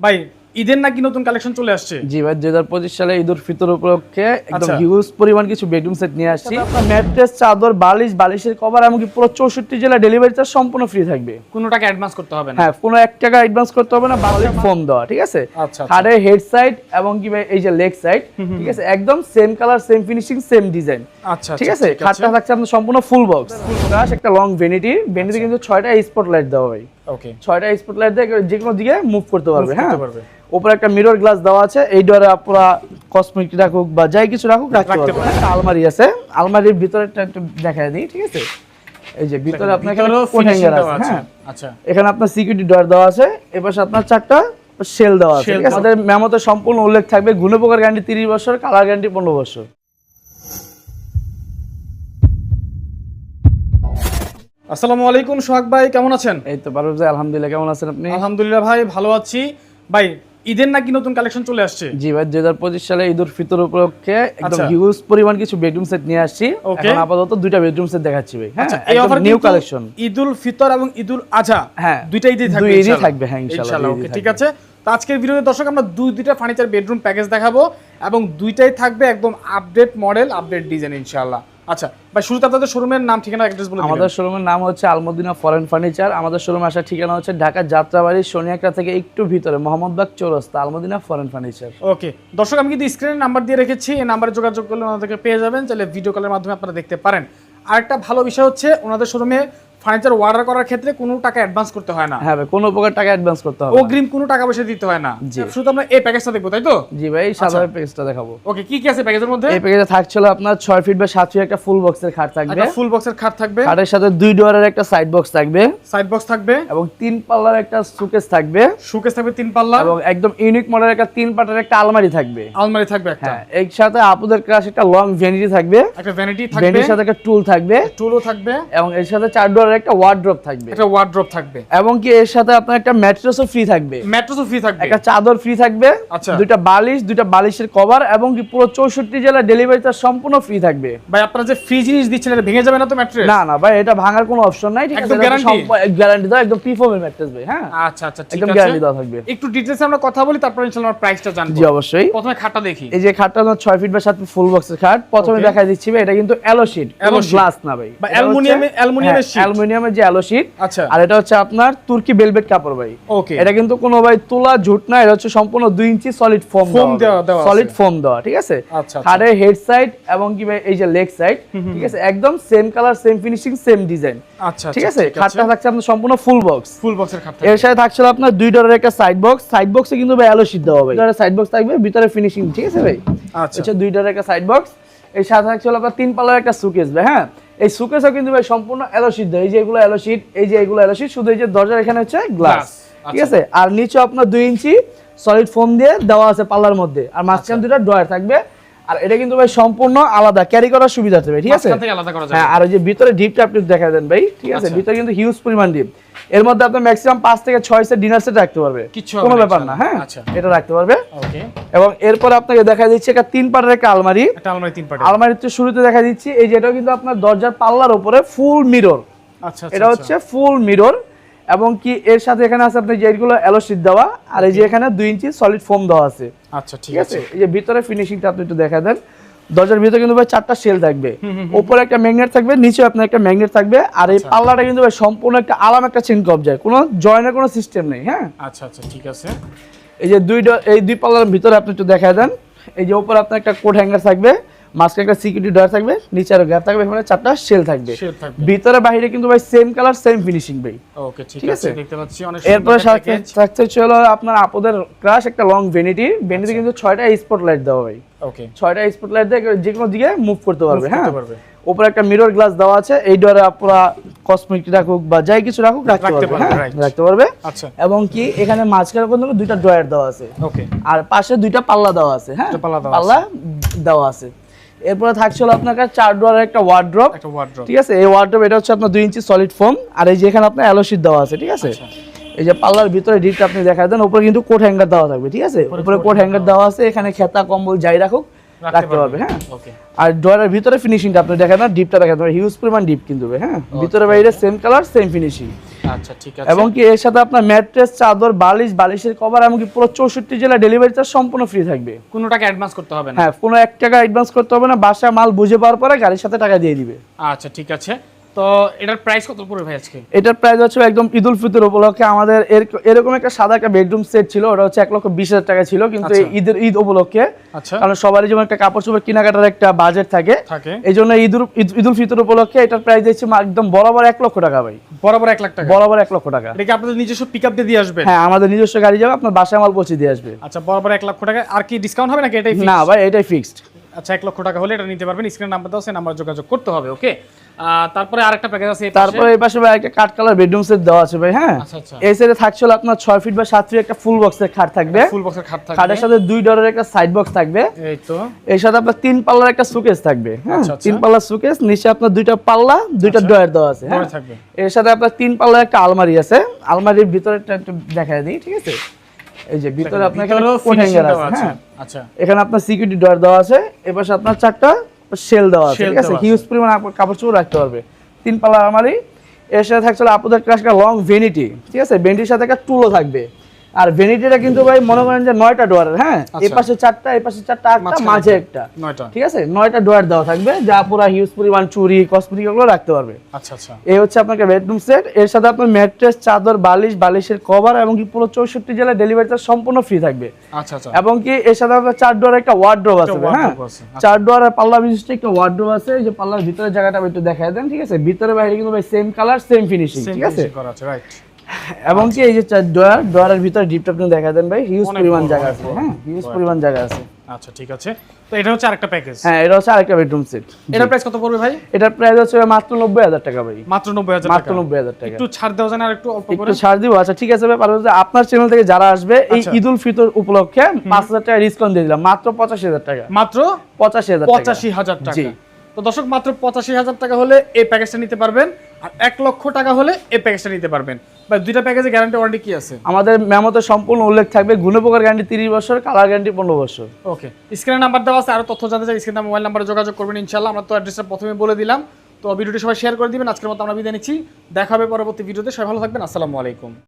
ভাই ঈদের নাকি নতুন কালেকশন চলে আসছে? জি ভাই দুই হাজার পঁচিশ সালে ঈদ উল ফিতর উপলক্ষে একদম আচ্ছা। হিউজ পরিমাণ কিছু বেডরুম সেট নিয়ে আসছি। আপনার ম্যাট্রেস চাদর বালিশ বালিশের কভার এমনকি পুরো চৌষট্টি জেলা ডেলিভারি চার্জ সম্পূর্ণ ফ্রি থাকবে। কোনো টাকা অ্যাডভান্স করতে হবে না। হ্যাঁ কোনো এক টাকা অ্যাডভান্স করতে হবে না বালিশ ফোম দেওয়া ঠিক আছে? আচ্ছা, আচ্ছা। হেড সাইড এবং কি ভাই এই যে লেগ সাইড ঠিক আছে? একদম same colour same finishing same design আচ্ছা ঠিক আছে? খাটটা থাকছে আপনার সম্পূর্ণ ফুল বক্স ফুল একটা লং ভেনিটি ভেনিটি কিন্তু ছয়টা স্পট লাইট দেওয়া হয়। ওকে ছয়টা স্পট লাইট দিয়ে যে কোনো দিকে মুভ করতে পারবে হ্যাঁ? উপরে একটা মিরর গ্লাস দেওয়া আছে এই ডোরে আপনারা কসমেটিক রাখুক বা যাই কিছু রাখুক রাখতে পারবে একটা আলমারি আছে আলমারির ভিতরেটা একটু দেখায় দিই ঠিক আছে? এই যে ভিতরে আপনার কোট হ্যাঙ্গার আছে। হ্যাঁ? আচ্ছা। এখানে আপনার সিকিউরিটি ডোর দেওয়া আছে এপাশে আপনার চারটা শেল দেওয়া আছে? আমাদের মেমতে সম্পূর্ণ উল্লেখ থাকবে গুণপকার গ্যারান্টি তিরিশ বছর কালার গ্যারান্টি পনেরো বছর। আসসালামু আলাইকুম সোহাগ ভাই কেমন আছেন? এই তো পারব যে আলহামদুলিল্লাহ কেমন আছেন আপনি? আলহামদুলিল্লাহ ভাই ভালো আছি। ভাই ঈদের নাকি নতুন কালেকশন চলে আসছে? জি ভাই দুই হাজার পঁচিশ সালে ঈদ উল ফিতর উপলক্ষে একদম আচ্ছা। হিউজ পরিমাণ কিছু বেডরুম সেট নিয়ে আসছি. এখন আপাতত দুইটা বেডরুম সেট দেখাচ্ছি ভাই। হ্যাঁ আচ্ছা এই offer new collection Eidul Fitr এবং ঈদুল আজহা হ্যাঁ, দুইটাই ঈদই থাকবে দুই ঈদই থাকবে, হ্যাঁ, ইনশাআল্লাহ, ওকে ঠিক আছে। তো আজকের ভিডিওতে দর্শক আমরা দুই দুইটা ফার্নিচার বেডরুম প্যাকেজ দেখাবো এবং দুইটাই থাকবে একদম আপডেট মডেল আপডেট ডিজাইন ইনশাআল্লাহ। আচ্ছা ভাই শুরুতে আপনাদের শোরুমের নাম ঠিকানা অ্যাড্রেস বলে আমাদের শোরুমের নাম হচ্ছে আলমদিনা ফরেন ফার্নিচার আমাদের শোরুম আসার ঠিকানা হচ্ছে ঢাকা যাত্রাবাড়ি সোনিয়াকড়া থেকে একটু ভিতরে Mohammadbagh Chowrasta Almadina foreign furniture okay দর্শক আমি কিন্তু স্ক্রিনে নাম্বার দিয়ে রেখেছি এই নাম্বারে যোগাযোগ করলে ওনাদেরকে পেয়ে যাবেন তাহলে ভিডিও কলের মাধ্যমে আপনারা দেখতে পারেন। আরেকটা ভালো বিষয় হচ্ছে ওনাদের শোরুমে ফার্নিচার অর্ডার করার ক্ষেত্রে কোনো টাকা অ্যাডভান্স করতে হয় না। হ্যাঁ ভাই কোনো প্রকার টাকা অ্যাডভান্স করতে হবে অগ্রিম কোনো টাকা পয়সা দিতে হয় না। শুধু আমরা এই প্যাকেজটা দেখব তাই তো? জি ভাই সাধারণ প্যাকেজটা দেখাবো। ওকে কি কি আছে প্যাকেজের মধ্যে? এই প্যাকেজে থাকছিল আপনার ছয় ফিট বা সাত ফিট একটা ফুল বক্সের খাট থাকবে। একটা ফুল বক্সের খাট থাকবে। খাটের সাথে দুই ডোয়ারের একটা সাইড বক্স থাকবে। সাইড বক্স থাকবে। এবং তিন পাল্লার একটা সুকেস থাকবে। শোকেস থাকবে তিন পাল্লা। এবং একদম ইউনিক মডেলের একটা তিন পাটের একটা আলমারি থাকবে। আলমারি থাকবে একটা। হ্যাঁ এর সাথে আপুদের ক্রাশ একটা লং ভ্যানিটি থাকবে। একটা ভ্যানিটি থাকবে। ভ্যানিটির সাথে একটা টুল থাকবে। টুলও থাকবে। এবং এর সাথে চার ডোয়ারের একটা ওয়ার্ড্রপ থাকবে। একটা ওয়ার্ড্রপ থাকবে। এবং কি এর সাথে আপনার একটা ম্যাট্রেসও ফ্রি থাকবে। ম্যাট্রেসও ফ্রি থাকবে। একটা চাদর ফ্রি থাকবে আচ্ছা। দুইটা বালিশ দুইটা বালিশের কভার এবং কি পুরো চৌষট্টি জেলা ডেলিভারি চার্জ সম্পূর্ণ ফ্রি থাকবে। ভাই আপনারা যে ফ্রি জিনিস দিচ্ছেন এটা ভেঙে যাবে না তো ম্যাট্রেস না না ভাই এটা ভাঙার কোনো অপশন নাই ঠিক আছে? একদম? গ্যারান্টি দাও একদম ম্যাট্রেস ভাই হ্যাঁ? আচ্ছা আচ্ছা ঠিক একদম গ্যারান্টি দেওয়া থাকবে। একটু ডিটেইলসে আমরা কথা বলি তারপর ইনশাআল্লাহ আমরা প্রাইসটা জানব। জি অবশ্যই। প্রথমে খাটটা দেখি। এই যে খাটটা আপনার ছয় ফিট বা সাত ফিট ফুল বক্সের খাট। প্রথমে. দেখাই দিচ্ছি ভাই এটা কিন্তু অ্যালো শিট অ্যালো গ্লাস না ভাই। অ্যালুমিনিয়ামে- অ্যালুমিনিয়ামের। অ্যালুমিনিয়ামের যে অ্যালো শিট আচ্ছা। আর এটা হচ্ছে আপনার তুর্কি বেলভেট কাপড় ভাই। ওকে। এটা কিন্তু কোনো ভাই তোলা ঝুট না এটা হচ্ছে সম্পূর্ণ দুই ইঞ্চি সলিড ফোম Foam দেওয়া- সলিড ফোম দেওয়া ঠিক আছে? আচ্ছা, আচ্ছা। হেড সাইড এবং কি ভাই এই যে লেগ সাইড ঠিক আছে? একদম same colour same finishing same design আচ্ছা ঠিক আছে? খাটটা থাকছে আপনার সম্পূর্ণ ফুল বক্স ফুল বক্সের খাট এর সাথে থাকছিল আপনার দুই ডলারের একটা সাইড বক্স সাইড বক্সে কিন্তু ভাই অ্যালো শিট দেওয়া হবে। সাইড বক্স থাকবে ভিতরে ফিনিশিং ঠিক আছে ভাই? আচ্ছা। দুই ডলারের একটা সাইড বক্স এর সাথে থাকছিল আপনার তিন পাল্লার একটা সুকেস ভাই হ্যাঁ? এই সুকেসও কিন্তু ভাই সম্পূর্ণ অ্যালোশিট দেয়। এই যে এগুলো অ্যালোশিট এই যে এগুলো অ্যালোশিট শুধু এই যে দরজার এখানে হচ্ছে গ্লাস ঠিক আচ্ছা। আছে? আর নিচে আপনার দুই ইঞ্চি সলিড ফোম দিয়ে দেওয়া আছে পাল্লার মধ্যে। আর মাঝখানে মাঝখান দুটো ড্রয়ার থাকবে। আর এটা কিন্তু ভাই সম্পূর্ণ আলাদা ক্যারি করার সুবিধা থাকবে ঠিক আছে? হ্যাঁ আর ওই যে ভিতরে ডিপটা আপনি দেখা দেন ভাই ঠিক আছে? আচ্ছা। ভিতরে কিন্তু হিউজ পরিমাণ ডিপ এর মধ্যে আপনি ম্যাক্সিমাম পাঁচ থেকে ছয় সেট ডিনার সেট রাখতে পারবে। কোনো ব্যাপার না হ্যাঁ? আচ্ছা। এটা রাখতে পারবে। এবং এরপর আপনাকে দেখা দিচ্ছে একটা তিন পাটের একটা আলমারি। আলমারি আলমারির তো শুরুতে দেখা দিচ্ছি এই যেটাও কিন্তু আপনার দরজার পাল্লার উপরে ফুল মিরর আচ্ছা এটা হচ্ছে ফুল মিরর এবং কি এর সাথে এখানে আছে আপনার যেগুলো অ্যালোশিট দেওয়া আর এই যে এখানে দুই ইঞ্চি সলিড ফোম দেওয়া আছে। আচ্ছা ঠিক আছে? এই যে ভিতরে ফিনিশিংটা আপনি একটু দেখা দেন। দরজার ভিতরে কিন্তু ভাই চারটা সেল থাকবে। উপরে একটা ম্যাগনেট থাকবে নিচে আপনার একটা ম্যাগনেট থাকবে আর এই পাল্লাটা কিন্তু ভাই সম্পূর্ণ একটা আলাম একটা চেন কবজায় কোনো জয়েনের কোনো সিস্টেম নেই হ্যাঁ? আচ্ছা আচ্ছা ঠিক আছে। এই যে দুই এই দুই পাল্লার ভিতরে আপনি একটু দেখা দেন। এই যে উপরে আপনার একটা কোট হ্যাঙ্গার থাকবে। মাঝখানে একটা সিকিউরিটি ডয়ার থাকবে নিচে আরও গ্যাপ থাকবে এখানে চারটা সেল থাকবে। ভিতরে বাইরে কিন্তু ভাই সেম কালার সেম ফিনিশিং ভাই। ওকে ঠিক আছে? দেখতে পাচ্ছি অনেক এরপরে package। থাকতে আপনার আপদের ক্রাশ একটা লং ভেনিটি ভেনিটি কিন্তু ছয়টা স্পট লাইট দেওয়া ভাই। ওকে ছয়টা স্পট লাইট দিয়ে যে কোনো দিকে মুভ করতে পারবে হ্যাঁ? উপরে একটা মিরর গ্লাস দেওয়া আছে এই ডোরে আপনারা কসমেটিক রাখুক বা যাই কিছু রাখুক রাখতে পারবে হ্যাঁ? রাখতে পারবে। আচ্ছা। এবং কি এখানে মাঝখানে পর্যন্ত দুইটা ড্রয়ার দেওয়া আছে। ওকে আর পাশে দুইটা পাল্লা দেওয়া আছে হ্যাঁ? পাল্লা দেওয়া আছে। এরপরে থাকছিল আপনার কাছে চার ডোয়ারের একটা ওয়ার্ড্রপ একটা ওয়ার্ড্রপ ঠিক আছে? এই ওয়ার্ড্রপ এটা হচ্ছে আপনার দুই ইঞ্চি সলিড ফোম আর এই যে এখানে আপনার অ্যালোশিট দেওয়া আছে ঠিক আছে? আচ্ছা। এই যে পাল্লার ভিতরে ডিপটা আপনি দেখা দেন উপরে কিন্তু কোট হ্যাঙ্গার দেওয়া থাকবে ঠিক আছে? উপরে কোট হ্যাঙ্গার দেওয়া আছে এখানে খেতা কম্বল যাই রাখুক রাখতে পারবে হ্যাঁ? আর ড্রয়ারের ভিতরে ফিনিশিংটা আপনি দেখেন না ডিপটা দেখেন হিউজ পরিমাণ ডিপ কিন্তু হ্যাঁ? ভিতরে বাইরে সেম কালার সেম ফিনিশিং আচ্ছা ঠিক আছে। এবং কি এর সাথে আপনার ম্যাট্রেস চাদর বালিশ বালিশের কভার এমনকি পুরো চৌষট্টি জেলা ডেলিভারি চার্জ সম্পূর্ণ ফ্রি থাকবে। কোনো টাকা অ্যাডভান্স করতে হবে না। হ্যাঁ কোনো এক টাকা অ্যাডভান্স করতে হবে না বাসা মাল বুঝে পাওয়ার পরে গাড়ির সাথে টাকা দিয়ে দিবে। আচ্ছা ঠিক আছে। তো এটার প্রাইস কত পড়বে ভাই আজকে? এটার প্রাইস হচ্ছে একদম ঈদ উল ফিতর উপলক্ষে আমাদের এরকম একটা সাদা একটা বেডরুম সেট ছিল ওটা হচ্ছে এক লক্ষ বিশ হাজার টাকা ছিল কিন্তু আচ্ছা। ঈদের ঈদ উপলক্ষে আচ্ছা। কারণ সবারই যেমন একটা কাপড় চোপড় কেনাকাটার একটা বাজেট থাকে এই জন্য ঈদ উল- ঈদ ঈদ উল ফিতর উপলক্ষে এটার প্রাইস দিচ্ছি একদম বরাবর এক লক্ষ টাকা ভাই। বরাবর এক লাখ টাকা। বরাবর এক লক্ষ টাকা। এটা আপনাদের নিজস্ব পিক আপ দিয়ে দিয়ে আসবেন হ্যাঁ আমাদের নিজস্ব গাড়ি যাবে আপনার বাসায় মাল পৌঁছে দিয়ে আসবে। আচ্ছা বরাবর এক লক্ষ টাকা আর কি ডিসকাউন্ট হবে নাকি এটাই না ভাই এটাই ফিক্সড আচ্ছা এক লক্ষ টাকা হলে এটা নিতে পারবেন। স্ক্রিন নাম্বার দাও সেই নাম্বার যোগাযোগ করতে হবে ওকে তারপরে আরেকটা প্যাকেজ আছে তারপরে এই পাশে ভাই একটা কাঠ কালার বেডরুম সেট দেওয়া আছে ভাই হ্যাঁ? আচ্ছা আচ্ছা। এই সাইডে থাকছে আপনার ছয় ফিট বা সাত ফিট একটা ফুল বক্সের খাট থাকবে। ফুল বক্সের খাট থাকবে। খাটের সাথে দুই ডরের একটা সাইড বক্স থাকবে। এই তো। এর সাথে আপনার তিন পাল্লার একটা সুকেস থাকবে হ্যাঁ? আচ্ছা। তিন পাল্লার সুকেস নিচে আপনার দুইটা পাল্লা দুইটা ডয়ার দেওয়া আছে হ্যাঁ? থাকবে। এর সাথে আপনার তিন পাল্লার একটা আলমারি আছে। আলমারির ভিতরে একটু দেখায় দিই ঠিক আছে? এই যে ভিতরে আপনার কোট হ্যাঙ্গার আছে? হ্যাঁ। আচ্ছা। এখানে আপনার সিকিউরিটি ডোর দেওয়া আছে এপাশে আপনার চারটা শেল দেওয়া আছে ঠিক আছে? হিউজ পরিমাণ কাপড় চোপড় রাখতে পারবে তিন পাল্লা আলমারি এর সাথে থাকছে আপনাদের একটা লং ভেনিটি ঠিক আছে? ভেনিটির সাথে একটা টুলও থাকবে। আর ভেনিটিটা কিন্তু ভাই মনে করেন যে নয়টা ডোয়ারের হ্যাঁ? এই আচ্ছা। পাশে চারটা এই পাশে চারটা আটটা মাঝে একটা। ঠিক আছে? নয়টা ডোয়ার দেওয়া থাকবে যা পুরা হিউজ পরিমাণ চুরি কসমেটিক এগুলো রাখতে পারবে। আচ্ছা আচ্ছা। এই হচ্ছে আপনাকে বেডরুম সেট এর সাথে আপনার ম্যাট্রেস চাদর বালিশ বালিশের কভার এবং কি পুরো চৌষট্টি জেলায় ডেলিভারি চার্জ সম্পূর্ণ ফ্রি থাকবে। আচ্ছা আচ্ছা। এবং কি এর সাথে আপনার চার ডোয়ার একটা ওয়ার্ড্রোব আছে হ্যাঁ? আচ্ছা। চার ডোয়ারের পাল্লা বিশিষ্ট একটা ওয়ার্ড্রোব আছে এই যে পাল্লার ভিতরে জায়গাটা একটু দেখাই দেন ঠিক আছে? ভিতরে বাইরে কিন্তু ভাই সেম কালার সেম ফিনিশিং ঠিক আছে? রাইট এবং কি এই যে ডোয়ার ডোয়ারের ভিতরে ডিপটা আপনি দেখা দেন ভাই। হিউজ পরিমাণ জায়গা আছে। হ্যাঁ হিউজ পরিমাণ জায়গা আছে। আচ্ছা ঠিক আছে। তো এটা হচ্ছে আরেকটা প্যাকেজ হ্যাঁ এটা হচ্ছে আরেকটা বেডরুম সেট এটার প্রাইস কত পড়বে ভাই? এটার প্রাইস হচ্ছে মাত্র নব্বই হাজার টাকা ভাই। মাত্র নব্বই হাজার মাত্র টাকা। নব্বই হাজার টাকা। একটু ছাড় দেওয়া যায় না আর একটু অল্প করে? একটু ছাড় দিব। আচ্ছা ঠিক আছে ব্যাপার হচ্ছে আপনার চ্যানেল থেকে যারা আসবে এই ঈদুল ঈদ ফিতর উপলক্ষে পাঁচ হাজার টাকা ডিসকাউন্ট দিয়ে দিলাম। মাত্র পঁচাশি হাজার টাকা। মাত্র পঁচাশি হাজার টাকা। তো দর্শক মাত্র পঁচাশি হাজার টাকা হলে এই প্যাকেজটা নিতে পারবেন আর এক লক্ষ টাকা হলে এই প্যাকেজটা নিতে পারবেন। বা দুইটা প্যাকেজে গ্যারান্টি ওয়ারেন্টি কি আছে? আমাদের মেমোতে সম্পূর্ণ উল্লেখ থাকবে গুণপকার গ্যারান্টি তিরিশ বছর কালার গ্যারান্টি পনেরো বছর। ওকে স্ক্রিনে নাম্বার দেওয়া আছে আরও তথ্য জানতে চাই স্ক্রিনে মোবাইল নাম্বারে যোগাযোগ করবেন ইনশাল্লাহ আমরা তো অ্যাড্রেসটা প্রথমে বলে দিলাম। তো ভিডিওটি সবাই শেয়ার করে দিবেন আজকের মতো আমরা বিদায় নিচ্ছি। দেখা হবে পরবর্তী ভিডিওতে সবাই ভালো থাকবেন আসসালামু আলাইকুম।